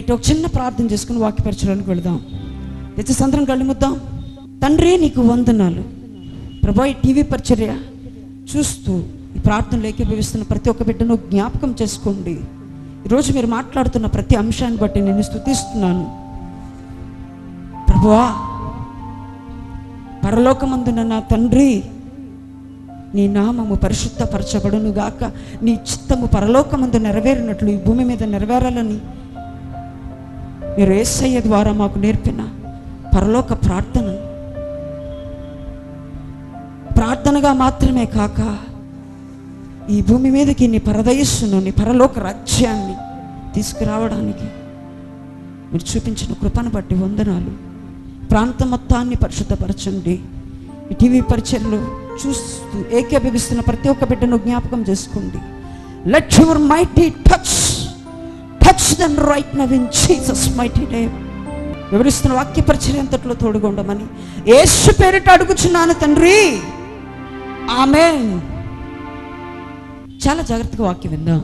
Night ఒక చిన్న ప్రార్థన చేసుకుని వాక్యపరచడానికి వెళదాం. తెచ్చి సంతరం కళ్ళు ముద్దాం. తండ్రి నీకు వందనాలు. ప్రభా ఈ టీవీ పరిచర్య చూస్తూ ఈ ప్రార్థనలు ఏకీభవిస్తున్న ప్రతి ఒక్క బిడ్డను జ్ఞాపకం చేసుకోండి. ఈరోజు మీరు మాట్లాడుతున్న ప్రతి అంశాన్ని బట్టి నేను స్తుతిస్తున్నాను ప్రభువా పరలోకమందున నా తండ్రి నీ నామము పరిశుద్ధపరచబడును గాక నీ చిత్తము పరలోకమందు నెరవేరినట్లు ఈ భూమి మీద నెరవేరాలని మీరు ఏసయ్య ద్వారా మాకు నేర్పిన పరలోక ప్రార్థన. ప్రార్థనగా మాత్రమే కాక ఈ భూమి మీదకి నీ పరదయస్సును నీ పరలోక రాజ్యాన్ని తీసుకురావడానికి మీరు చూపించిన కృపను బట్టి వందనాలు. ప్రాంతం మొత్తాన్ని పరిశుద్ధపరచండి. టీవీ పరిచయలు చూస్తూ ఏకీభవిస్తున్న ప్రతి ఒక్క బిడ్డను జ్ఞాపకం చేసుకోండి. Let your mighty touch touch them right now in Jesus mighty name వివరిస్తున్న వాక్య పరిచయం అంతట్లో తోడుగా ఉండమని యేసు పేరిట అడుగుచున్నాను తండ్రి. ఆమె చాలా జాగ్రత్తగా వాక్యం విందాం.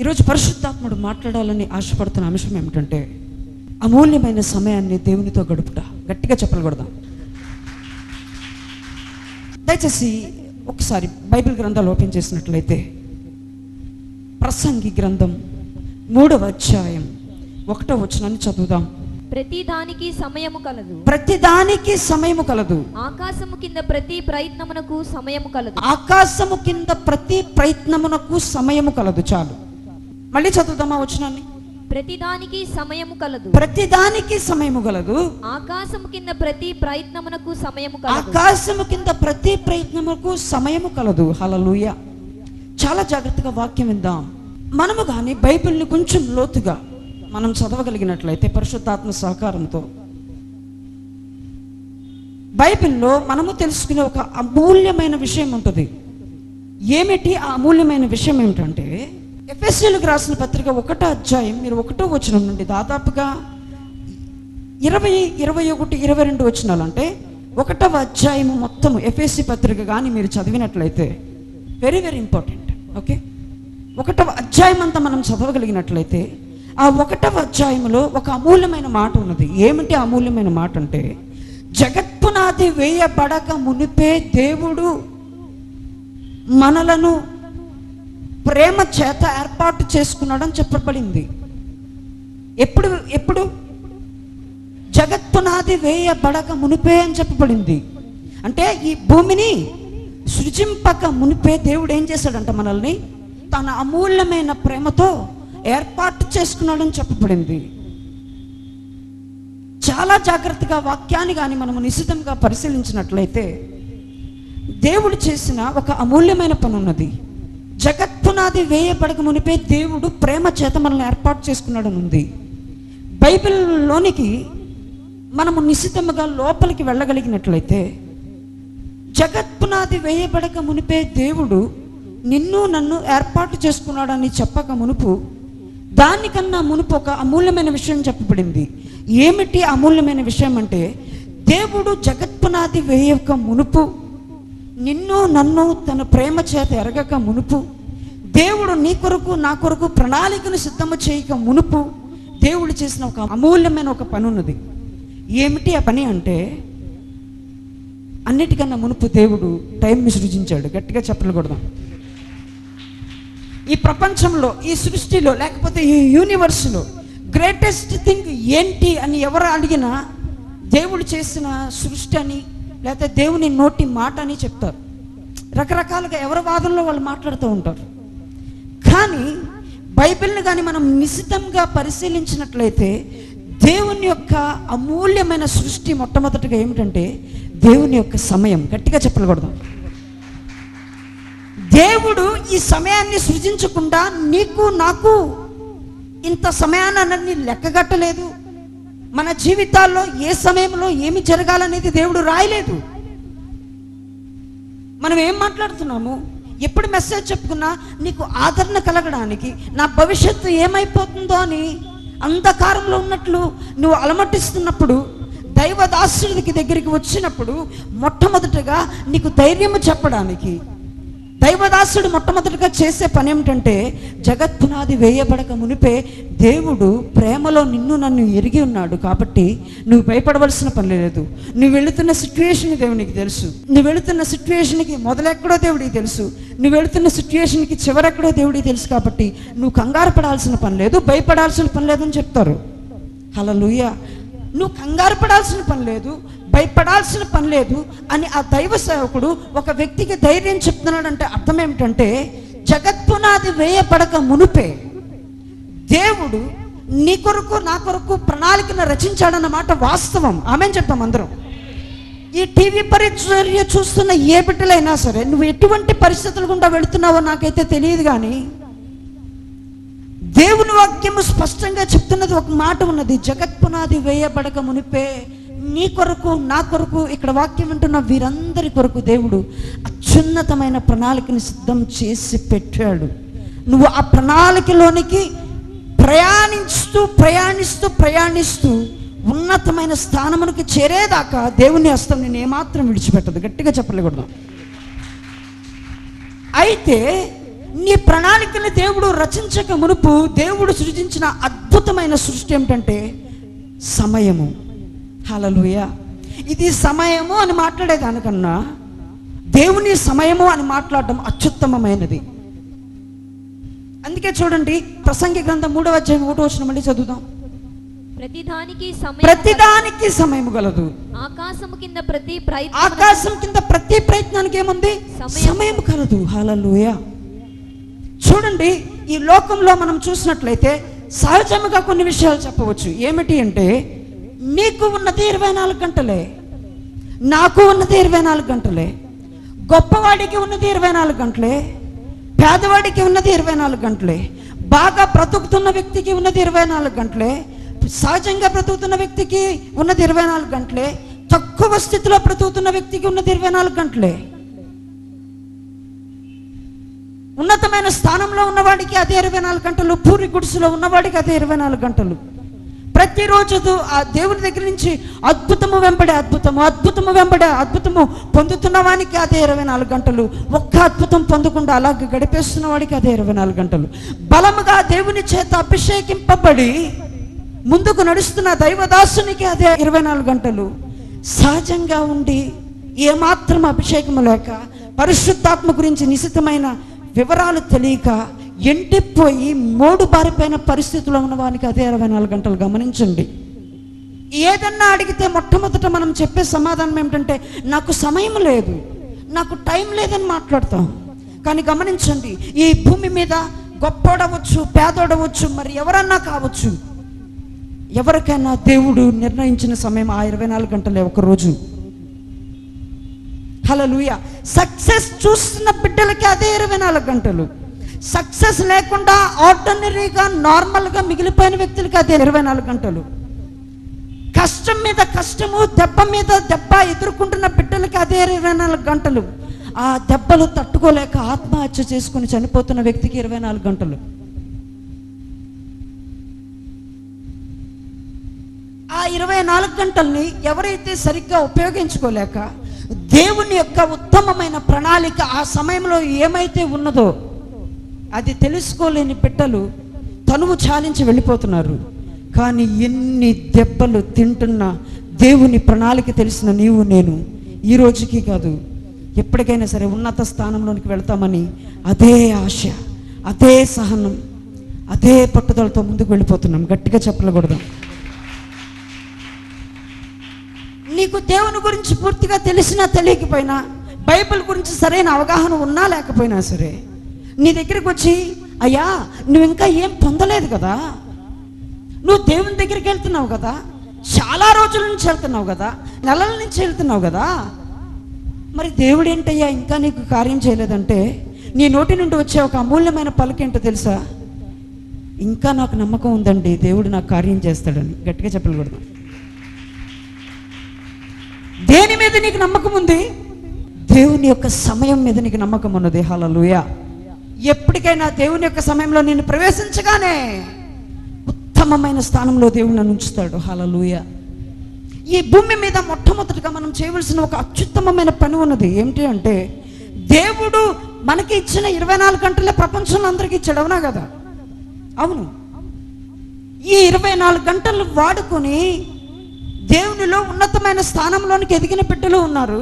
ఈరోజు పరిశుద్ధాత్ముడు మాట్లాడాలని ఆశపడుతున్న అంశం ఏమిటంటే అమూల్యమైన సమయాన్ని దేవునితో గడుపుట. గట్టిగా చెప్పకూడదాం దయచేసి ఒకసారి బైబిల్ గ్రంథాలు ఓపెన్ చేసినట్లయితే ప్రసంగి గ్రంథం మూడవ అధ్యాయం. ఒకటో వచనాన్ని చదువుదాం. ప్రతి దానికి సమయము కలదు. ప్రతిదానికి సమయము కలదు. ఆకాశము కింద ప్రతి ప్రయత్నమునకు సమయము కలదు. ఆకాశము కింద ప్రతి ప్రయత్నమునకు సమయము కలదు. చాలు. మళ్ళీ చదువుదామా వచనాన్ని. ప్రతి దానికి సమయము కలదు. ప్రతిదానికి సమయము కలదు. ఆకాశము కింద ప్రతి ప్రయత్నమునకు సమయము కలదు. ఆకాశము కింద ప్రతి ప్రయత్నముకు సమయము కలదు. హలలుయ చాలా జాగ్రత్తగా వాక్యం విందాం. మనము కానీ బైబిల్ని కొంచెం లోతుగా మనం చదవగలిగినట్లయితే పరిశుద్ధాత్మ సహకారంతో. బైబిల్లో మనము తెలుసుకునే ఒక అమూల్యమైన విషయం ఉంటుంది. ఏమిటి ఆ అమూల్యమైన విషయం ఏమిటంటే ఎఫ్ఎస్సీలకు రాసిన పత్రిక ఒకటో అధ్యాయం మీరు ఒకటో వచనం నుండి దాదాపుగా ఇరవై ఇరవై ఒకటి ఇరవై రెండు వచనాలు అంటే ఒకటవ అధ్యాయము మొత్తం ఎఫ్ఎస్సి పత్రిక కానీ మీరు చదివినట్లయితే వెరీ వెరీ ఇంపార్టెంట్ ఓకే ఒకటవ అధ్యాయం అంతా మనం చదవగలిగినట్లయితే ఆ ఒకటవ అధ్యాయములో ఒక అమూల్యమైన మాట ఉన్నది. ఏమిటి అమూల్యమైన మాట అంటే జగత్పునాది వేయబడక మునిపే దేవుడు మనలను ప్రేమ చేత ఏర్పాటు చేసుకున్నాడని చెప్పబడింది. ఎప్పుడు ఎప్పుడు? జగత్పునాది వేయబడక మునిపే అని చెప్పబడింది. అంటే ఈ భూమిని సృజింపక మునిపే దేవుడు ఏం చేశాడంట మనల్ని? తన అమూల్యమైన ప్రేమతో ఏర్పాటు చేసుకున్నాడని చెప్పబడింది. చాలా జాగ్రత్తగా వాక్యాన్ని కానీ మనము నిశ్చితంగా పరిశీలించినట్లయితే దేవుడు చేసిన ఒక అమూల్యమైన పని ఉన్నది జగత్పునాది వేయబడక మునిపే దేవుడు ప్రేమ చేత మనల్ని ఏర్పాటు చేసుకున్నాడని ఉంది. బైబిల్లోనికి మనము నిశ్చితముగా లోపలికి వెళ్ళగలిగినట్లయితే జగత్పునాది వేయబడక మునిపే దేవుడు నిన్ను నన్ను ఏర్పాటు చేసుకున్నాడని చెప్పక మునుపు దానికన్నా మునుపు ఒక అమూల్యమైన విషయం చెప్పబడింది. ఏమిటి అమూల్యమైన విషయం అంటే దేవుడు జగత్పునాది వేయక మునుపు నిన్ను నన్ను తన ప్రేమ చేత ఎరగక మునుపు దేవుడు నీ కొరకు నా కొరకు ప్రణాళికను సిద్ధము చేయక మునుపు దేవుడు చేసిన ఒక అమూల్యమైన ఒక పని ఉన్నది ఏమిటి ఆ పని అంటే అన్నిటికన్నా మునుపు దేవుడు టైంని సృజించాడు. గట్టిగా చెప్పకూడదాం ఈ ప్రపంచంలో ఈ సృష్టిలో లేకపోతే ఈ యూనివర్స్లో గ్రేటెస్ట్ థింగ్ ఏంటి అని ఎవరు అడిగినా దేవుడు చేసిన సృష్టి అని లేకపోతే దేవుని నోటి మాట అని చెప్తారు. రకరకాలుగా ఎవరి వాదనలో వాళ్ళు మాట్లాడుతూ ఉంటారు. కానీ బైబిల్ని కానీ మనం నిశితంగా పరిశీలించినట్లయితే దేవుని యొక్క అమూల్యమైన సృష్టి మొట్టమొదటిగా ఏమిటంటే దేవుని యొక్క సమయం. గట్టిగా చెప్పకూడదు దేవుడు ఈ సమయాన్ని సృజించకుండా నీకు నాకు ఇంత సమయాన్ని లెక్కగట్టలేదు. మన జీవితాల్లో ఏ సమయంలో ఏమి జరగాలనేది దేవుడు రాయలేదు. మనం ఏం మాట్లాడుతున్నాము? ఎప్పుడు మెసేజ్ చెప్పుకున్నా నీకు ఆదరణ కలగడానికి నా భవిష్యత్తు ఏమైపోతుందో అని అంధకారంలో ఉన్నట్లు నువ్వు అలమటిస్తున్నప్పుడు దైవదాసుడికి దగ్గరికి వచ్చినప్పుడు మొట్టమొదటగా నీకు ధైర్యము చెప్పడానికి దైవదాసుడు మొట్టమొదటిగా చేసే పని ఏమిటంటే జగత్పునాది వేయబడక మునిపే దేవుడు ప్రేమలో నిన్ను నన్ను ఎరిగి ఉన్నాడు కాబట్టి నువ్వు భయపడవలసిన పని లేదు. నువ్వు వెళుతున్న సిచ్యువేషన్ దేవునికి తెలుసు. నువ్వు వెళుతున్న సిచ్యువేషన్కి మొదలెక్కడో దేవుడికి తెలుసు. నువ్వు వెళుతున్న సిచ్యువేషన్కి చివరెక్కడో దేవుడికి తెలుసు కాబట్టి నువ్వు కంగారు పడాల్సిన పని లేదు భయపడాల్సిన పని లేదని చెప్తారు. హలలుయ నువ్వు కంగారు పడాల్సిన పని లేదు భయపడాల్సిన పని లేదు అని ఆ దైవ సేవకుడు ఒక వ్యక్తికి ధైర్యం చెప్తున్నాడంటే అర్థం ఏమిటంటే జగత్పునాది వేయబడక మునుపే దేవుడు నీ కొరకు నా కొరకు ప్రణాళికను రచించాడన్నమాట వాస్తవం. ఆమె చెప్తాం అందరం? ఈ టీవీ పరిచర్య చూస్తున్న ఏ బిడ్డలైనా సరే నువ్వు ఎటువంటి పరిస్థితులు గుండా వెళుతున్నావో నాకైతే తెలియదు కానీ దేవుని వాక్యము స్పష్టంగా చెప్తున్నది ఒక మాట ఉన్నది జగత్పునాది వేయబడక మునిపే నీ కొరకు నా కొరకు ఇక్కడ వాక్యం వింటున్న వీరందరి కొరకు దేవుడు అత్యున్నతమైన ప్రణాళికని సిద్ధం చేసి పెట్టాడు. నువ్వు ఆ ప్రణాళికలోనికి ప్రయాణిస్తూ ప్రయాణిస్తూ ప్రయాణిస్తూ ఉన్నతమైన స్థానమునికి చేరేదాకా దేవుని హస్తం నేను ఏమాత్రం విడిచిపెట్టదు. గట్టిగా చెప్పలేకూడదు. అయితే నీ ప్రణాళికని దేవుడు రచించక మునుపు దేవుడు సృజించిన అద్భుతమైన సృష్టి ఏమిటంటే సమయము. హలలుయ ఇది సమయము అని మాట్లాడేదానికన్నా దేవుని సమయము అని మాట్లాడడం అత్యుత్తమమైనది. అందుకే చూడండి ప్రసంగి గ్రంథం మూడవ అధ్యాయం ఒకటో వచ్చిన మళ్ళీ చదువుదాం. ప్రతిదానికి సమయం ప్రతిదానికి సమయము గలదు. ఆకాశము కింద ప్రతి ప్రయత్నం ఆకాశం కింద ప్రతి ప్రయత్నానికి ఏముంది? సమయం. సమయం కలదు. హలలుయ చూడండి ఈ లోకంలో మనం చూసినట్లయితే సహజముగా కొన్ని విషయాలు చెప్పవచ్చు. ఏమిటి అంటే మీకు ఉన్నది ఇరవై నాలుగు గంటలే. నాకు ఉన్నది ఇరవై నాలుగు గంటలే. గొప్పవాడికి ఉన్నది ఇరవై నాలుగు గంటలే. పేదవాడికి ఉన్నది ఇరవై నాలుగు గంటలే. బాగా బ్రతుకుతున్న వ్యక్తికి ఉన్నది ఇరవై నాలుగు గంటలే. సహజంగా బ్రతుకుతున్న వ్యక్తికి ఉన్నది ఇరవై నాలుగు గంటలే. తక్కువ స్థితిలో బ్రతుకుతున్న వ్యక్తికి ఉన్నది ఇరవై నాలుగు గంటలే. ఉన్నతమైన స్థానంలో ఉన్నవాడికి అదే ఇరవై నాలుగు గంటలు. పూరి గుడిసెలో ఉన్నవాడికి అదే ఇరవై నాలుగు గంటలు. ప్రతిరోజు ఆ దేవుని దగ్గర నుంచి అద్భుతము వెంబడే అద్భుతము అద్భుతము వెంబడే అద్భుతము పొందుతున్న వానికి అదే ఇరవై నాలుగు గంటలు. ఒక్క అద్భుతం పొందకుండా అలాగే గడిపేస్తున్న వాడికి అదే ఇరవై నాలుగు గంటలు. బలముగా దేవుని చేత అభిషేకింపబడి ముందుకు నడుస్తున్న దైవదాసునికి అదే ఇరవై నాలుగు గంటలు. సహజంగా ఉండి ఏమాత్రం అభిషేకము లేక పరిశుద్ధాత్మ గురించి నిశితమైన వివరాలు తెలియక ఎంటిపోయి మోడు బారిపోయిన పరిస్థితిలో ఉన్న వానికి అదే ఇరవై నాలుగు గంటలు గమనించండి. ఏదన్నా అడిగితే మొట్టమొదట మనం చెప్పే సమాధానం ఏమిటంటే నాకు సమయం లేదు నాకు టైం లేదని మాట్లాడతాం. కానీ గమనించండి ఈ భూమి మీద గొప్పోడవచ్చు పేదోడవచ్చు మరి ఎవరన్నా కావచ్చు. ఎవరికైనా దేవుడు నిర్ణయించిన సమయం ఆ ఇరవై నాలుగు గంటలే ఒకరోజు హలో లూయ సక్సెస్ చూస్తున్న బిడ్డలకి అదే ఇరవై నాలుగు గంటలు. సక్సెస్ లేకుండా ఆర్డినరీగా నార్మల్గా మిగిలిపోయిన వ్యక్తులకి అదే ఇరవై నాలుగు గంటలు. కష్టం మీద కష్టము దెబ్బ మీద దెబ్బ ఎదుర్కొంటున్న బిడ్డలకి అదే ఇరవై నాలుగు గంటలు. ఆ దెబ్బలు తట్టుకోలేక ఆత్మహత్య చేసుకుని చనిపోతున్న వ్యక్తికి ఇరవై నాలుగు గంటలు. ఆ ఇరవై నాలుగు గంటల్ని ఎవరైతే సరిగ్గా ఉపయోగించుకోలేక దేవుని యొక్క ఉత్తమమైన ప్రణాళిక ఆ సమయంలో ఏమైతే ఉన్నదో అది తెలుసుకోలేని బిడ్డలు తనువు చాలించి వెళ్ళిపోతున్నారు. కానీ ఎన్ని దెబ్బలు తింటున్నా దేవుని ప్రణాళిక తెలిసిన నీవు నేను ఈ రోజుకి కాదు ఎప్పటికైనా సరే ఉన్నత స్థానంలోనికి వెళ్తామని అదే ఆశ అదే సహనం అదే పట్టుదలతో ముందుకు వెళ్ళిపోతున్నాం. గట్టిగా చెప్పలకూడదు నీకు దేవుని గురించి పూర్తిగా తెలిసినా తెలియకపోయినా బైబిల్ గురించి సరైన అవగాహన ఉన్నా లేకపోయినా సరే నీ దగ్గరికి వచ్చి అయ్యా నువ్వు ఇంకా ఏం పొందలేదు కదా? నువ్వు దేవుని దగ్గరికి వెళ్తున్నావు కదా? చాలా రోజుల నుంచి వెళ్తున్నావు కదా? నెలల నుంచి వెళ్తున్నావు కదా? మరి దేవుడు ఏంటయ్యా ఇంకా నీకు కార్యం చేయలేదంటే నీ నోటి నుండి వచ్చే ఒక అమూల్యమైన పలుకేంటో తెలుసా? ఇంకా నాకు నమ్మకం ఉందండి దేవుడు నాకు కార్యం చేస్తాడని. గట్టిగా చెప్పకూడదు దేని మీద నీకు నమ్మకం ఉంది? దేవుని యొక్క సమయం మీద నీకు నమ్మకం ఉన్నది. హలలుయ ఎప్పటికైనా దేవుని యొక్క సమయంలో నేను ప్రవేశించగానే ఉత్తమమైన స్థానంలో దేవుడు నన్ను ఉంచుతాడు. హలలుయ ఈ భూమి మీద మొట్టమొదటిగా మనం చేయవలసిన ఒక అత్యుత్తమమైన పని ఉన్నది ఏమిటి అంటే దేవుడు మనకి ఇచ్చిన ఇరవై నాలుగు గంటలే ప్రపంచంలో అందరికీ ఇచ్చాడు అవునా కదా? అవును. ఈ ఇరవై నాలుగు గంటలు వాడుకొని దేవునిలో ఉన్నతమైన స్థానంలోనికి ఎదిగిన బిడ్డలు ఉన్నారు.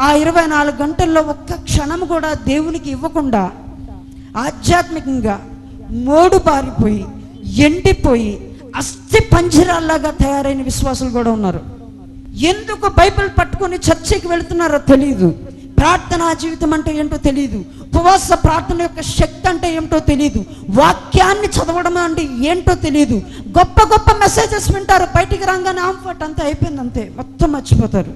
ఆ ఇరవై నాలుగు గంటల్లో ఒక్క క్షణం కూడా దేవునికి ఇవ్వకుండా ఆధ్యాత్మికంగా మోడు పారిపోయి ఎండిపోయి అస్థి పంజరాల్లాగా తయారైన విశ్వాసులు కూడా ఉన్నారు. ఎందుకు బైబిల్ పట్టుకొని చర్చికి వెళ్తున్నారో తెలియదు ప్రార్థనా జీవితం అంటే ఏంటో తెలియదు ఉపవాస ప్రార్థన యొక్క శక్తి అంటే ఏమిటో తెలియదు వాక్యాన్ని చదవడం అంటే ఏంటో తెలియదు గొప్ప గొప్ప మెసేజెస్ వింటారు. బయటికి రాగానే ఆంఫట్ అంతా అయిపోయింది అంతే. మొత్తం మర్చిపోతారు.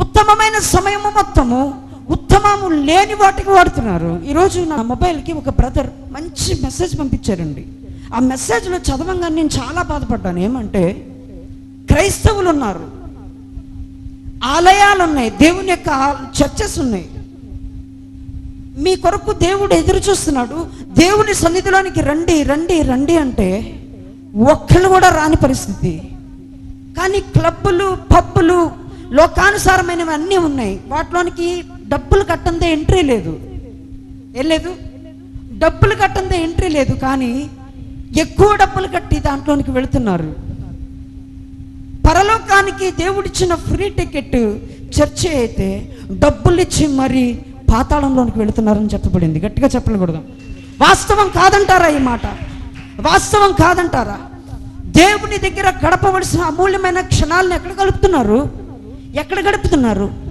ఉత్తమమైన సమయము మొత్తము. ఉత్తమము లేని వాటికి వాడుతున్నారు. ఈరోజు నా మొబైల్కి ఒక బ్రదర్ మంచి మెసేజ్ పంపించారండి. ఆ మెసేజ్లో చదవంగానే నేను చాలా బాధపడ్డాను. ఏమంటే క్రైస్తవులు ఉన్నారు. ఆలయాలు ఉన్నాయి. దేవుని యొక్క చర్చెస్ ఉన్నాయి. మీ కొరకు దేవుడు ఎదురు చూస్తున్నాడు. దేవుని సన్నిధిలోనికి రండి రండి రండి అంటే ఒక్కళ్ళు కూడా రాని పరిస్థితి. కానీ క్లబ్బులు పబ్బులు లోకానుసారమైనవి అన్నీ ఉన్నాయి. వాటిలోనికి డబ్బులు కట్టందే ఎంట్రీ లేదు. ఏం లేదు? డబ్బులు కట్టందే ఎంట్రీ లేదు కానీ ఎక్కువ డబ్బులు కట్టి దాంట్లోనికి వెళుతున్నారు. పరలోకానికి దేవుడిచ్చిన ఫ్రీ టికెట్ చర్చ అయితే డబ్బులు ఇచ్చి మరి పాతాళంలోనికి వెళుతున్నారని చెప్పబడింది. గట్టిగా చెప్పకూడదు వాస్తవం కాదంటారా ఈ మాట? వాస్తవం కాదంటారా? దేవుని దగ్గర గడపవలసిన అమూల్యమైన క్షణాలను ఎక్కడ గడుపుతున్నారు ఎక్కడ గడుపుతున్నారు?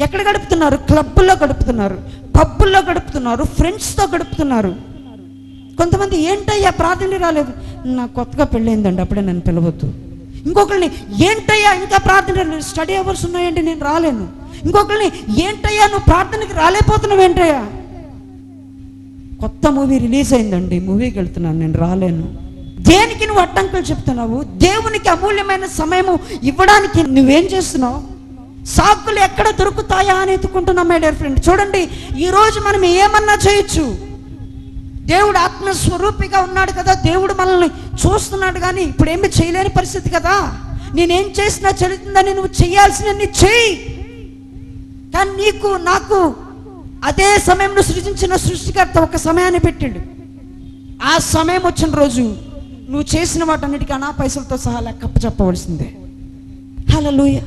ఎక్కడ గడుపుతున్నారు? క్లబ్బుల్లో గడుపుతున్నారు. పబ్బుల్లో గడుపుతున్నారు. ఫ్రెండ్స్తో గడుపుతున్నారు. కొంతమంది ఏంటయ్యా ప్రార్థన రాలేదు. నాకు కొత్తగా పెళ్ళైందండి అప్పుడే నన్ను పిలవద్దు. ఇంకొకరిని ఏంటయ్యా ఇంకా ప్రార్థన స్టడీ అవర్స్ ఉన్నాయండి నేను రాలేను. ఇంకొకరిని ఏంటయ్యా నువ్వు ప్రార్థనకి రాలేకపోతున్నావు ఏంటయ్యా? కొత్త మూవీ రిలీజ్ అయిందండి. మూవీకి వెళ్తున్నాను నేను రాలేను. దేనికి నువ్వు అడ్డంకులు చెప్తున్నావు? దేవునికి అమూల్యమైన సమయము ఇవ్వడానికి నువ్వేం చేస్తున్నావు? సాకులు ఎక్కడ దొరుకుతాయా అని ఎత్తుకుంటున్నాం మై డియర్ ఫ్రెండ్ చూడండి ఈరోజు మనం ఏమన్నా చేయొచ్చు? దేవుడు ఆత్మస్వరూపిగా ఉన్నాడు కదా దేవుడు మనల్ని చూస్తున్నాడు కానీ ఇప్పుడు ఏమి చేయలేని పరిస్థితి కదా. నేనేం చేసినా చెల్లుతుందని నువ్వు చేయాల్సినన్ని చెయ్యి కానీ నీకు నాకు అదే సమయంలో సృజించిన సృష్టికర్త ఒక సమయాన్ని పెట్టాడు. ఆ సమయం వచ్చిన రోజు నువ్వు చేసిన వాటన్నిటికీ అనా పైసలతో సహా లెక్క చెప్పవలసిందే. హల్లెలూయా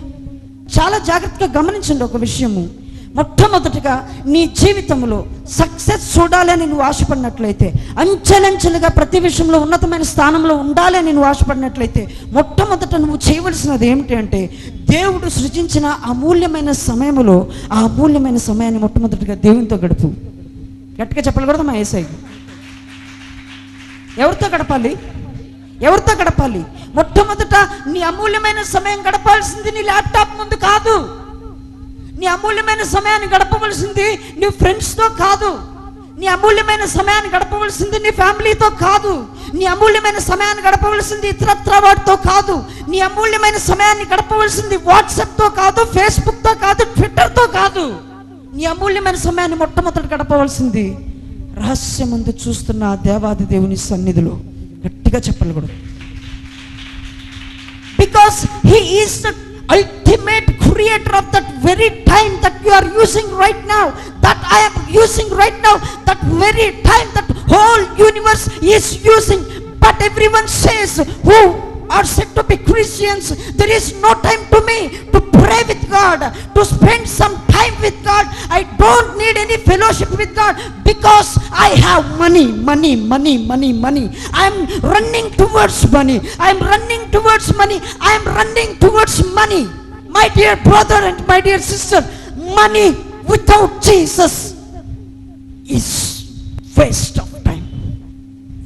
చాలా జాగ్రత్తగా గమనించండి ఒక విషయము. మొట్టమొదటిగా నీ జీవితంలో సక్సెస్ చూడాలని నువ్వు ఆశపడినట్లయితే అంచెలంచెలుగా ప్రతి విషయంలో ఉన్నతమైన స్థానంలో ఉండాలని నువ్వు ఆశపడినట్లయితే మొట్టమొదట నువ్వు చేయవలసినది ఏమిటి అంటే దేవుడు సృజించిన అమూల్యమైన సమయంలో ఆ అమూల్యమైన సమయాన్ని మొట్టమొదటిగా దేవునితో గడుపు. గట్టిగా చెప్పకూడదు మా ఏసైకి ఎవరితో గడపాలి? ఎవరితో గడపాలి? మొట్టమొదట నీ అమూల్యమైన సమయం గడపాల్సింది నీ ల్యాప్టాప్ ముందు కాదు. నీ అమూల్యమైన సమయాన్ని గడపవలసింది నీ ఫ్రెండ్స్తో కాదు. నీ అమూల్యమైన సమయాన్ని గడపవలసింది నీ ఫ్యామిలీతో కాదు. నీ అమూల్యమైన సమయాన్ని గడపవలసింది ఇతరత్ర వాటితో కాదు. నీ అమూల్యమైన సమయాన్ని గడపవలసింది వాట్సాప్తో కాదు ఫేస్బుక్తో కాదు ట్విట్టర్తో కాదు. నీ అమూల్యమైన సమయాన్ని మొట్టమొదటి గడపవలసింది రహస్యమందు చూస్తున్న దేవాది దేవుని సన్నిధిలో. గట్టిగా చెప్పకూడదు because he is the ultimate creator of that very time that you are using right now that i am using right now that very time that whole universe is using but everyone says who are said to be christians there is no time to me to pray with god to spend some time with god. I don't need any fellowship with god because i have money money money money money. I am running towards money. I am running towards money. I am running towards money. My dear brother and my dear sister money without jesus is waste of time.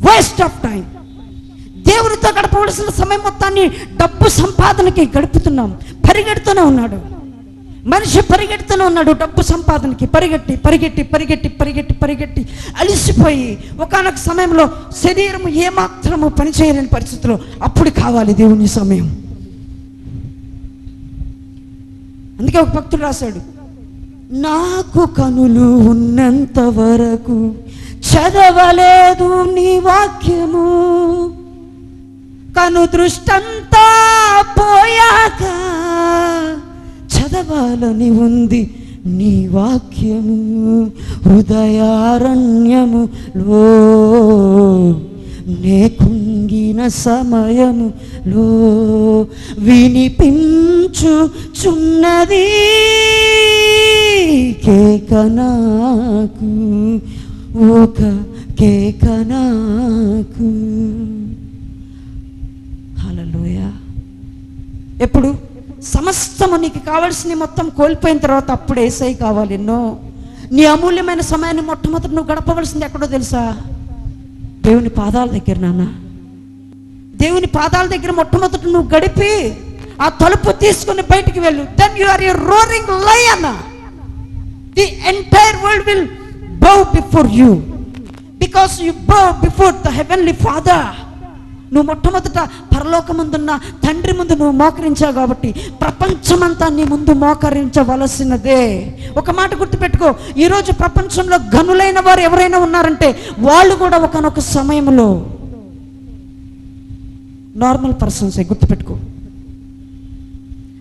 Waste of time దేవునితో గడపవలసిన సమయం మొత్తాన్ని డబ్బు సంపాదనకి గడుపుతున్నాం. పరిగెడుతూనే ఉన్నాడు. మనిషి పరిగెడుతూనే ఉన్నాడు. డబ్బు సంపాదనకి పరిగెట్టి పరిగెట్టి పరిగెట్టి పరిగెట్టి పరిగెట్టి అలిసిపోయి ఒకనొక సమయంలో శరీరం ఏమాత్రము పనిచేయలేని పరిస్థితిలో అప్పుడు కావాలి దేవుని సమయం. అందుకే ఒక భక్తుడు రాశాడు నాకు కనులు ఉన్నంత వరకు చదవలేదు నీ వాక్యము. కను దృష్టంతా పోయాక చదవాలని ఉంది నీ వాక్యము హృదయారణ్యములో నే కుంగిన సమయములో వినిపించుచున్నది కేకనాకు ఒక కేకనాకు ఎప్పుడు? సమస్తము నీకు కావాల్సిన మొత్తం కోల్పోయిన తర్వాత అప్పుడు ఏసై కావాలి ఎన్నో. నీ అమూల్యమైన సమయాన్ని మొట్టమొదటి నువ్వు గడపవలసింది ఎక్కడో తెలుసా? దేవుని పాదాల దగ్గర నాన్న. దేవుని పాదాల దగ్గర మొట్టమొదటి నువ్వు గడిపి ఆ తలుపు తీసుకుని బయటికి వెళ్ళు. Then you are a roaring lion the entire world will bow before you because you bow before the heavenly father నువ్వు మొట్టమొదట పరలోకమందున్న తండ్రి ముందు నువ్వు మోకరించావు కాబట్టి ప్రపంచమంతా నీ ముందు మోకరించవలసినదే. ఒక మాట గుర్తుపెట్టుకో. ఈరోజు ప్రపంచంలో గనులైన వారు ఎవరైనా ఉన్నారంటే వాళ్ళు కూడా ఒకనొక సమయంలో నార్మల్ పర్సన్సే గుర్తుపెట్టుకో.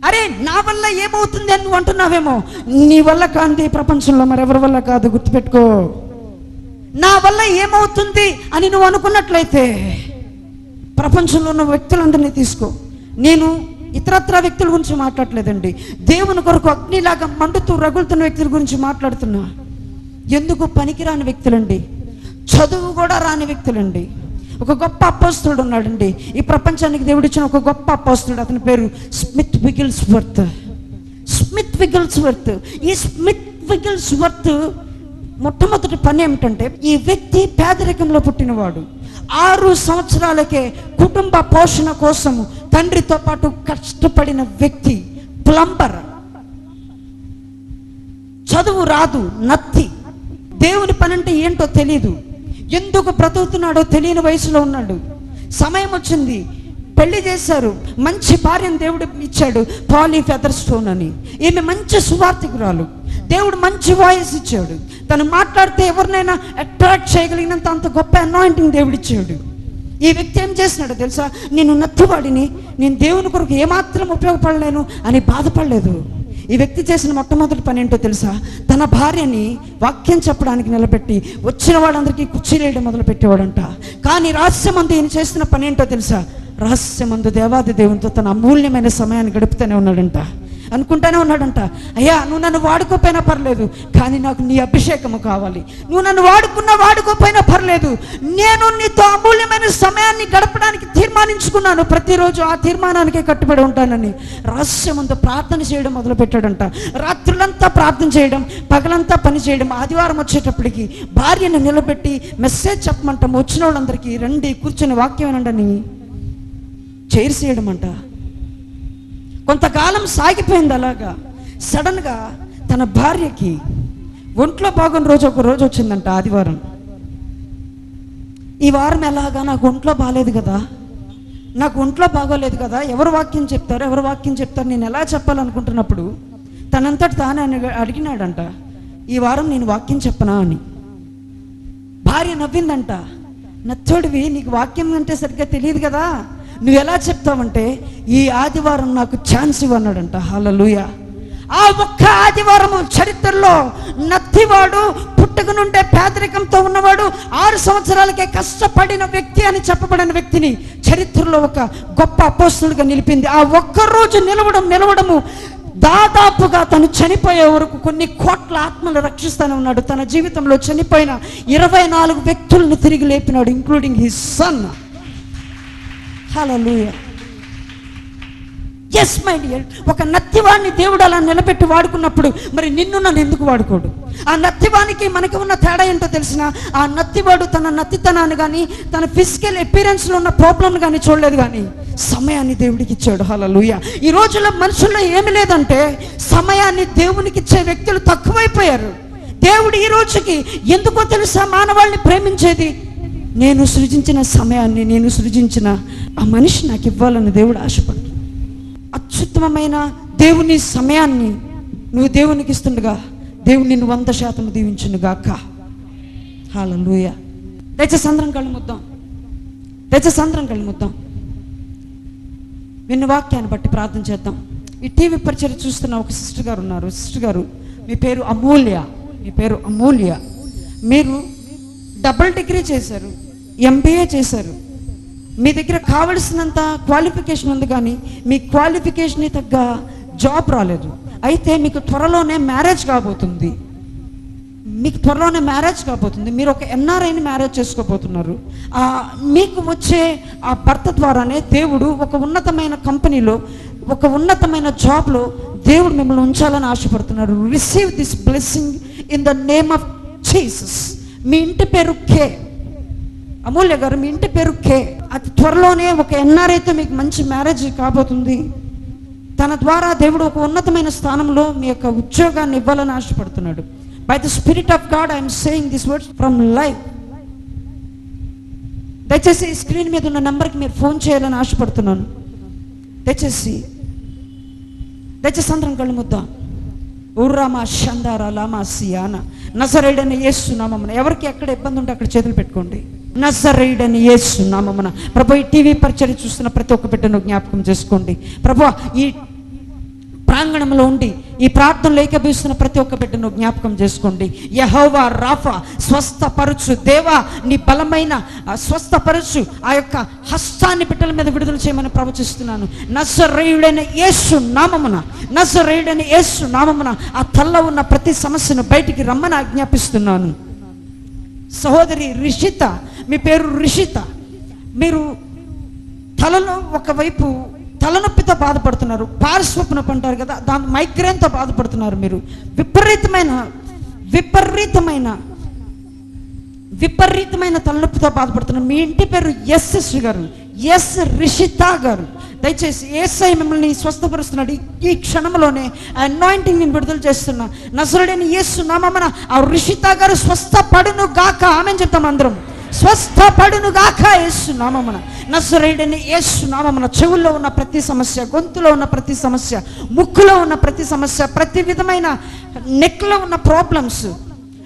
అరే నా వల్ల ఏమవుతుంది అని నువ్వు అంటున్నావేమో? నీ వల్ల కాంతి ప్రపంచంలో మరెవరి వల్ల కాదు గుర్తుపెట్టుకో. నా వల్ల ఏమవుతుంది అని నువ్వు అనుకున్నట్లయితే ప్రపంచంలో ఉన్న వ్యక్తులందరినీ తీసుకో. నేను ఇతరత్ర వ్యక్తుల గురించి మాట్లాడలేదండి. దేవుని కొరకు అగ్నిలాగా మండుతూ రగులుతున్న వ్యక్తుల గురించి మాట్లాడుతున్నా. ఎందుకు పనికిరాని వ్యక్తులండి? చదువు కూడా రాని వ్యక్తులండి. ఒక గొప్ప అపోస్తుడు ఉన్నాడండి. ఈ ప్రపంచానికి దేవుడిచ్చిన ఒక గొప్ప అపోస్తుడు. అతని పేరు Smith Wigglesworth Smith Wigglesworth ఈ స్మిత్ విగిల్స్ వర్త్ మొట్టమొదటి పని ఏమిటంటే ఈ వ్యక్తి పేదరికంలో పుట్టినవాడు. ఆరు సంవత్సరాలకే కుటుంబ పోషణ కోసము తండ్రితో పాటు కష్టపడిన వ్యక్తి ప్లంబర్. చదువు రాదు నత్తి. దేవుని పని అంటే ఏంటో తెలియదు ఎందుకు బ్రతుకుతున్నాడో తెలియని వయసులో ఉన్నాడు. సమయం వచ్చింది. పెళ్ళి చేశారు. మంచి భార్యను దేవుడు ఇచ్చాడు. పాలీ ఫెదర్ స్టోన్ అని. ఈమె మంచి సువార్థికురాలు. దేవుడు మంచి వాయిస్ ఇచ్చాడు. తను మాట్లాడితే ఎవరినైనా అట్రాక్ట్ చేయగలిగినంత అంత గొప్ప అనాయింటింగ్ దేవుడు ఇచ్చాడు. ఈ వ్యక్తి ఏం చేసినాడో తెలుసా? నేను నత్తివాడిని నేను దేవుని కొరకు ఏమాత్రం ఉపయోగపడలేను అని బాధపడలేదు. ఈ వ్యక్తి చేసిన మొట్టమొదటి పని ఏంటో తెలుసా? తన భార్యని వాక్యం చెప్పడానికి నిలబెట్టి వచ్చిన వాళ్ళందరికీ కుర్చీలేయడం మొదలు పెట్టేవాడంట కానీ రహస్యమందు ఈయన చేసిన పని ఏంటో తెలుసా? రహస్యమందు దేవాది దేవునితో తన అమూల్యమైన సమయాన్ని గడుపుతూనే ఉన్నాడంట. అనుకుంటానే ఉన్నాడంట. అయ్యా నువ్వు నన్ను వాడుకోపోయినా పర్లేదు కానీ నాకు నీ అభిషేకము కావాలి. నువ్వు నన్ను వాడుకున్నా వాడుకోపోయినా పర్లేదు. నేను నీతో అమూల్యమైన సమయాన్ని గడపడానికి తీర్మానించుకున్నాను. ప్రతిరోజు ఆ తీర్మానానికే కట్టుబడి ఉంటానని. రహస్యమంతో ప్రార్థన చేయడం మొదలుపెట్టాడంట. రాత్రులంతా ప్రార్థన చేయడం పగలంతా పని చేయడం ఆదివారం వచ్చేటప్పటికి భార్యను నిలబెట్టి మెసేజ్ చెప్పమంటాం. వచ్చిన వాళ్ళందరికీ రండి కూర్చొని వాక్యం వినండి చైర్స్ చేయడం అంట కొంతకాలం సాగిపోయింది అలాగా. సడన్గా తన భార్యకి ఒంట్లో బాగున్న రోజు ఒక రోజు వచ్చిందంట ఆదివారం. ఈ వారం ఎలాగా నాకు ఒంట్లో బాగాలేదు కదా. నాకు ఒంట్లో బాగోలేదు కదా. ఎవరు వాక్యం చెప్తారు ఎవరు వాక్యం చెప్తారు నేను ఎలా చెప్పాలనుకుంటున్నప్పుడు తనంతట తానే అడిగినాడంట ఈ వారం నేను వాక్యం చెప్పనా? అని. భార్య నవ్విందంట నచ్చోడివి నీకు వాక్యం అంటే సరిగ్గా తెలియదు కదా. నువ్వు ఎలా చెప్తావంటే ఈ ఆదివారం నాకు ఛాన్స్ ఇవ్వన్నాడంట. హల్లెలూయ ఆ ఒక్క ఆదివారము చరిత్రలో నత్తివాడు పుట్టుక నుండే పేదరికంతో ఉన్నవాడు ఆరు సంవత్సరాలకే కష్టపడిన వ్యక్తి అని చెప్పబడిన వ్యక్తిని చరిత్రలో ఒక గొప్ప అపోస్తుడిగా నిలిపింది. ఆ ఒక్క రోజు నిలవడం నిలవడము దాదాపుగా తను చనిపోయే వరకు కొన్ని కోట్ల ఆత్మలు రక్షిస్తాను ఉన్నాడు. తన జీవితంలో చనిపోయిన ఇరవై నాలుగు వ్యక్తులను తిరిగి లేపినాడు including his son hallelujah yes my dear ఒక నత్తివాడిని దేవుడు అలా నిలబెట్టి వాడుకున్నప్పుడు మరి నిన్ను నన్ను ఎందుకు వాడుకోడు? ఆ నత్తివానికి మనకి ఉన్న తేడా ఏంటో తెలిసిన ఆ నత్తివాడు తన నత్తితనాన్ని కానీ తన ఫిజికల్ అపీరెన్స్లో ఉన్న ప్రాబ్లం కానీ చూడలేదు కానీ సమయాన్ని దేవుడికి ఇచ్చాడు. హల్లెలూయా ఈ రోజుల్లో మనుషుల్లో ఏమి లేదంటే సమయాన్ని దేవునికి ఇచ్చే వ్యక్తులు తక్కువైపోయారు. దేవుడు ఈ రోజుకి ఎందుకో తెలుసా మానవాళ్ళని ప్రేమించేది? నేను సృజించిన సమయాన్ని నేను సృజించిన ఆ మనిషి నాకు ఇవ్వాలని దేవుడు ఆశపడుతుంది అత్యుత్తమమైన దేవుని సమయాన్ని నువ్వు దేవునికి ఇస్తుండగా దేవుడు నిన్ను వంద శాతం దీవించునుగాక హాలూయ దయచేసి అందరం కళ్ళు ముద్దాం. దయచేసి అందరం కళ్ళు ముద్దాం. విన్న వాక్యాన్ని బట్టి ప్రార్థన చేద్దాం. ఈ టీవీ పరిచయం చూస్తున్న ఒక సిస్టర్ గారు ఉన్నారు. సిస్టర్ గారు మీ పేరు అమూల్య. మీ పేరు అమూల్య. మీరు డబుల్ డిగ్రీ చేశారు. ఎంబీఏ చేశారు. మీ దగ్గర కావలసినంత క్వాలిఫికేషన్ ఉంది కానీ మీ క్వాలిఫికేషన్ తగ్గ జాబ్ రాలేదు. అయితే మీకు త్వరలోనే మ్యారేజ్ కాబోతుంది. మీకు త్వరలోనే మ్యారేజ్ కాబోతుంది. మీరు ఒక ఎన్ఆర్ఐని మ్యారేజ్ చేసుకోబోతున్నారు. మీకు వచ్చే ఆ భర్త ద్వారానే దేవుడు ఒక ఉన్నతమైన కంపెనీలో ఒక ఉన్నతమైన జాబ్లో దేవుడు మిమ్మల్ని ఉంచాలని ఆశపడుతున్నారు receive this blessing in the name of Jesus మీ ఇంటి పేరు కే అమూల్య గారు మీ ఇంటి పేరు కే అతి త్వరలోనే ఒక ఎన్ఆర్ఐతో మీకు మంచి మ్యారేజ్ కాబోతుంది. తన ద్వారా దేవుడు ఒక ఉన్నతమైన స్థానంలో మీ యొక్క ఉద్యోగాన్ని ఇవ్వాలని ఆశపడుతున్నాడు. By the spirit of God I'm saying this words from life దయచేసి ఈ స్క్రీన్ మీద ఉన్న నెంబర్కి మీరు ఫోన్ చేయాలని ఆశపడుతున్నాను. దయచేసి దయచేసి అందరం కళ్ళు ముద్దాం. ఉర్రామా షందారా లామా సియాన నజరేడని యేసు నామమున. ఎవరికి ఎక్కడ ఇబ్బంది ఉంటే అక్కడ చేతులు పెట్టుకోండి. నజరేడని యేసు నామమున. ప్రభు ఈ టీవీ పరిచయం చూస్తున్న ప్రతి ఒక్క బిడ్డను జ్ఞాపకం చేసుకోండి. ప్రభు ఈ ప్రాంగణంలో ఉండి ఈ ప్రార్థనలు ఏకీభవిస్తున్న ప్రతి ఒక్క బిడ్డను జ్ఞాపకం చేసుకోండి. యహోవా రాఫా స్వస్థపరచు. దేవా నీ బలమైన ఆ, స్వస్థపరచు. ఆ యొక్క హస్తాన్ని బిడ్డల మీద విడుదల చేయమని ప్రవచిస్తున్నాను. నజరేయుడైన యేసు నామమున నజరేయుడైన యేసు నామమున ఆ తల్ల ఉన్న ప్రతి సమస్యను బయటికి రమ్మని ఆజ్ఞాపిస్తున్నాను. సహోదరి రిషిత మీ పేరు రిషిత. మీరు తలలో ఒకవైపు తలనొప్పితో బాధపడుతున్నారు. పార్శ్వపు అంటారు కదా దాని మైగ్రేన్తో బాధపడుతున్నారు మీరు. విపరీతమైన విపరీతమైన విపరీతమైన తలనొప్పితో బాధపడుతున్నారు. మీ ఇంటి పేరు ఎస్ గారు ఎస్ రిషిత గారు. దయచేసి ఏసై మిమ్మల్ని స్వస్థపరుస్తున్నాడు. ఈ- క్షణంలోనే అనాయింటింగ్ నేను విడుదల చేస్తున్నా నసరుడైన ఏసు నామన ఆ రిషిత గారు స్వస్థపడును గాక ఆమె చెప్తాం అందరం. స్వస్థపడును గాక యేసు నామమున నసరేడని యేసు నామమున చెవుల్లో ఉన్న ప్రతి సమస్య గొంతులో ఉన్న ప్రతి సమస్య ముక్కులో ఉన్న ప్రతి సమస్య ప్రతి విధమైన నెక్లో ఉన్న ప్రాబ్లమ్స్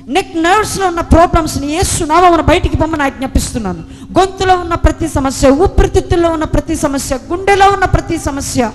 నెక్ నర్వ్స్లో ఉన్న ప్రాబ్లమ్స్ని యేసు నామమున బయటికి పొమ్మని ఆజ్ఞాపిస్తున్నాను గొంతులో ఉన్న ప్రతి సమస్య ఊపిరితిత్తుల్లో ఉన్న ప్రతి సమస్య గుండెలో ఉన్న ప్రతి సమస్య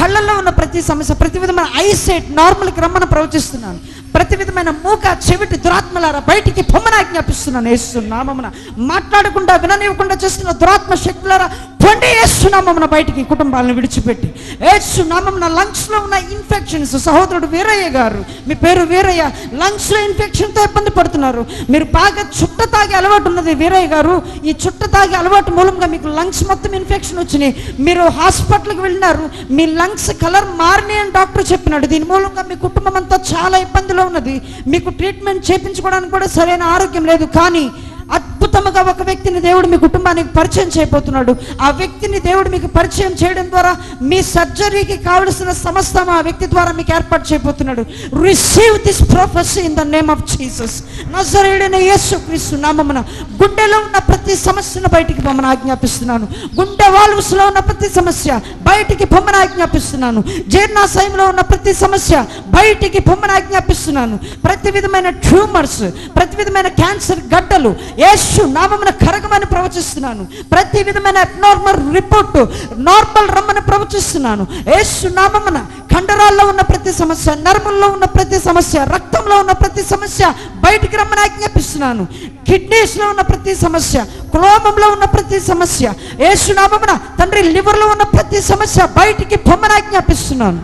కళ్ళల్లో ఉన్న ప్రతి సమస్య ప్రతి విధమైన ఐసైట్ నార్మల్కి రమ్మని ప్రవచిస్తున్నాను. ప్రతి విధమైన మూక చెవిటి దురాత్మలారా బయటికి పొమ్మని ఆజ్ఞాపిస్తున్నాను. ఏస్తున్నామమున మాట్లాడకుండా విననివ్వకుండా చేస్తున్న దురాత్మ శక్తులారా పొండి ఏస్తున్నామమున బయటికి కుటుంబాలను విడిచిపెట్టి. ఏస్తున్నామమున లంగ్స్లో ఉన్న ఇన్ఫెక్షన్స్ సహోదరుడు వీరయ్య గారు మీ పేరు వీరయ్య లంగ్స్లో ఇన్ఫెక్షన్తో ఇబ్బంది పడుతున్నారు. మీరు బాగా చుట్ట తాగే అలవాటు ఉన్నది వీరయ్య గారు. ఈ చుట్ట తాగే అలవాటు మూలంగా మీకు లంగ్స్ మొత్తం ఇన్ఫెక్షన్ వచ్చినాయి. మీరు హాస్పిటల్కి వెళ్ళినారు. మీ లంగ్స్ కలర్ మారినాయి అని డాక్టర్ చెప్పినాడు. దీని మూలంగా మీ కుటుంబం అంతా చాలా ఇబ్బందిలో ఉన్నది. మీకు ట్రీట్మెంట్ చేయించుకోవడానికి కూడా సరైన ఆరోగ్యం లేదు. కానీ అద్భుతముగా ఒక వ్యక్తిని దేవుడు మీ కుటుంబానికి పరిచయం చేయబోతున్నాడు. ఆ వ్యక్తిని దేవుడు మీకు పరిచయం చేయడం ద్వారా మీ సర్జరీకి కావలసిన సమస్తం ఆ వ్యక్తి ద్వారా మీకు ఏర్పాటు చేయబోతున్నాడు. Receive this prophecy in the name of Jesus నజరేడైన Yesu క్రీస్తు నామమున గుండెలో ఉన్న ప్రతి సమస్యను బయటికి పొమ్మని ఆజ్ఞాపిస్తున్నాను. గుండె వాల్వ్స్లో ఉన్న ప్రతి సమస్య బయటికి పొమ్మని ఆజ్ఞాపిస్తున్నాను. జీర్ణాశయంలో ఉన్న ప్రతి సమస్య బయటికి పొమ్మని ఆజ్ఞాపిస్తున్నాను. ప్రతి విధమైన ట్యూమర్స్ ప్రతి విధమైన క్యాన్సర్ గడ్డలు యేసు నామమున కరగమని ప్రవచిస్తున్నాను. ప్రతి విధమైన అబ్నార్మల్ రిపోర్టు నార్మల్ రమ్మని ప్రవచిస్తున్నాను. యేసు నామమున కండరాల్లో ఉన్న ప్రతి సమస్య నరముల్లో ఉన్న ప్రతి సమస్య రక్తంలో ఉన్న ప్రతి సమస్య బయటికి రమ్మని ఆజ్ఞాపిస్తున్నాను. కిడ్నీస్లో ఉన్న ప్రతి సమస్య క్లోమంలో ఉన్న ప్రతి సమస్య యేసు నామమున తండ్రి లివర్లో ఉన్న ప్రతి సమస్య బయటికి పొమ్మని ఆజ్ఞాపిస్తున్నాను.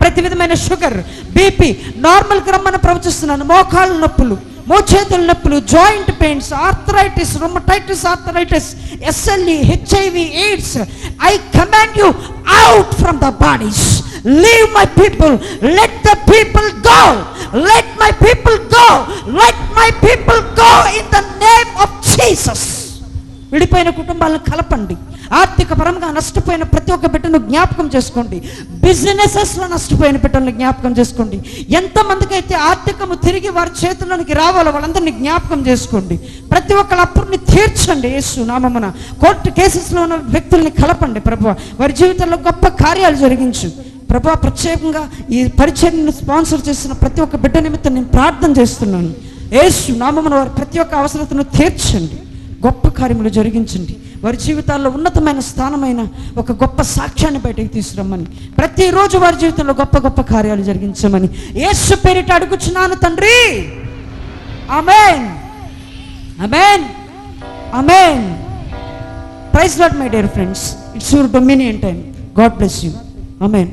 ప్రతి విధమైన షుగర్ బీపీ నార్మల్కి రమ్మని ప్రవచిస్తున్నాను. మోకాళ్ళ నొప్పులు. మోచేతుల నొప్పులు joint pains arthritis rheumatitis arthritis SLE HIV AIDS I command you out from the bodies leave my people let the people go let my people go let my people go in the name of Jesus విడిపోయిన కుటుంబాలను కలపండి. ఆర్థిక పరంగా నష్టపోయిన ప్రతి ఒక్క బిడ్డను జ్ఞాపకం చేసుకోండి. బిజినెసెస్లో నష్టపోయిన బిడ్డలను జ్ఞాపకం చేసుకోండి. ఎంతమందికి అయితే ఆర్థికము తిరిగి వారి చేతుల్లోనికి రావాలో వాళ్ళందరినీ జ్ఞాపకం చేసుకోండి. ప్రతి ఒక్కళ్ళ అప్పుని తీర్చండి యేసు నామమున. కోర్టు కేసెస్లో ఉన్న వ్యక్తుల్ని కలపండి ప్రభు. వారి జీవితంలో గొప్ప కార్యాలు జరిగించు. ప్రభా ప్రత్యేకంగా ఈ పరిచయను స్పాన్సర్ చేసిన ప్రతి ఒక్క బిడ్డ నిమిత్తం నేను ప్రార్థన చేస్తున్నాను. యేసు నామమున వారి ప్రతి ఒక్క అవసరతను తీర్చండి. గొప్ప కార్యములు జరిగించండి. వారి జీవితాల్లో ఉన్నతమైన స్థానమైన ఒక గొప్ప సాక్ష్యాన్ని బయటకు తీసుకురమ్మని. ప్రతిరోజు వారి జీవితంలో గొప్ప గొప్ప కార్యాలు జరిగించమని. యేసు పేరిట అడుగుచున్నాను తండ్రి. Amen amen amen praise Lord my dear friends. It's your dominion time. God bless you. Amen